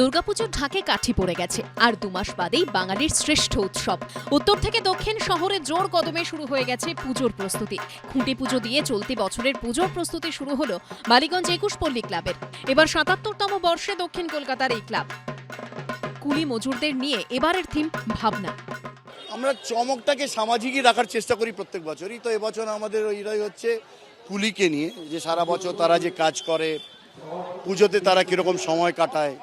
দুর্গাপুজোর ঢাকে কাঠি পড়ে গেছে। আর দু মাস বাদেই বাঙালির শ্রেষ্ঠ উৎসব। উত্তর থেকে দক্ষিণ শহরে জোর কদমে শুরু হয়ে গেছে পুজোর প্রস্তুতি। খুঁটি পুজো দিয়ে চলতি বছরের পুজোর প্রস্তুতি শুরু হলো বালিগঞ্জ একুশ পল্লী ক্লাবের। এবার সাতাত্তরতম বর্ষে দক্ষিণ কলকাতার এই ক্লাব। কুলি মজুরদের নিয়ে এবারের থিম ভাবনা। আমরা চমকটাকে সামাজিকই রাখার চেষ্টা করি প্রত্যেক বছরই। তো এবছর আমাদের ওইটাই হচ্ছে কুলিকে নিয়ে। যে সারা বছর তারা যে কাজ করে, পুজোতে তারা কীরকম সময় কাটায়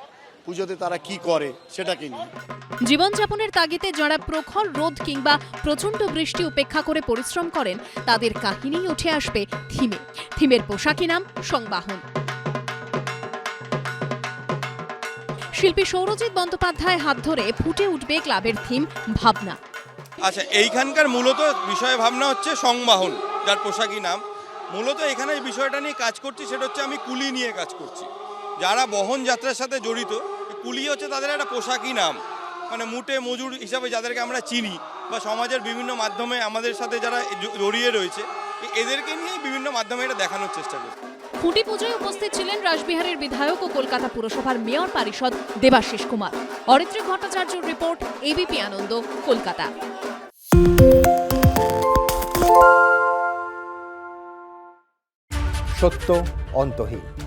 পুজোতে তারা কি করে সেটাকে নিয়ে। জীবনযাপনের তাগিদে যারা প্রখর রোদ কিংবা প্রচণ্ড বৃষ্টি উপেক্ষা করে পরিশ্রম করেন তাদের কাহিনী উঠে আসবে থিমে। থিমের পোশাকি নাম সংবাহন। শিল্পী সৌরজিৎ বন্দ্যোপাধ্যায় হাত ধরে ফুটে উঠবে ক্লাবের থিম ভাবনা। আচ্ছা এইখানকার মূলত বিষয় ভাবনা হচ্ছে সংবাহন যার পোশাকি নাম। মূলত এখানে বিষয়টা নিয়ে কাজ করছি সেটা হচ্ছে আমি কুলি নিয়ে কাজ করছি। যারা বহন যাত্রার সাথে জড়িত কুলি হচ্ছে তাদের একটা পোশাকি নাম। মানে মুটে মজুর হিসাবে যাদেরকে আমরা চিনি বা সমাজের বিভিন্ন মাধ্যমে আমাদের সাথে যারা জড়িয়ে রয়েছে এদেরকে নিয়েই বিভিন্ন মাধ্যমে এটা দেখানোর চেষ্টা করছি খুঁটি পুজোয় উপস্থিত ছিলেন রাসবিহারের বিধায়ক ও কলকাতা পুরসভার মেয়র পারিষদ দেবাশিস কুমার। অরিত্রী ভট্টাচার্যর রিপোর্ট এবিপি আনন্দ কলকাতা। সত্য অন্তহীন।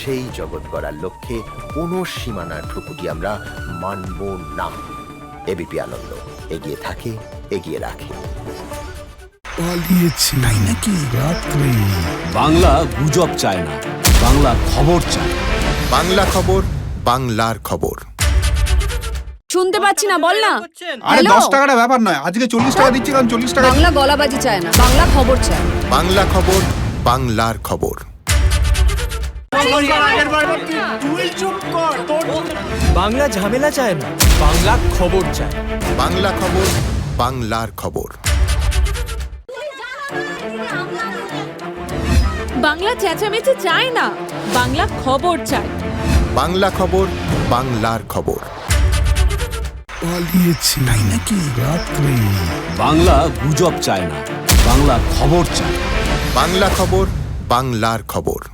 সেই জগৎ গড়ার লক্ষ্যে কোনো সীমানার ঠুকুটি আমরা মানব না এবিপি আনন্দ এগিয়ে থাকে এগিয়ে রাখে। পালিয়েছে। তাই নাকি? রাত্রে। বাংলা গুজব চায় না বাংলা খবর চায় বাংলা খবর বাংলার খবর। শুনতে পাচ্ছি না বল না। আরে? দশ টাকাটা ব্যাপার নয় আজকে চল্লিশ টাকা দিচ্ছি কারণ চল্লিশ টাকা বাংলা গলাবাজি চায় না বাংলা খবর চায় বাংলা খবর বাংলার খবর। বাংলা ঝামেলা চায় না বাংলা খবর চায়। বাংলা খবর বাংলার খবর। বাংলা চেঁচামেচি চায় না বাংলা খবর চায়। বাংলা খবর বাংলার খবর। পালিয়েছে। তাই নাকি? রাত্রে। বাংলা গুজব চায় না বাংলা খবর চায়। বাংলা খবর বাংলার খবর।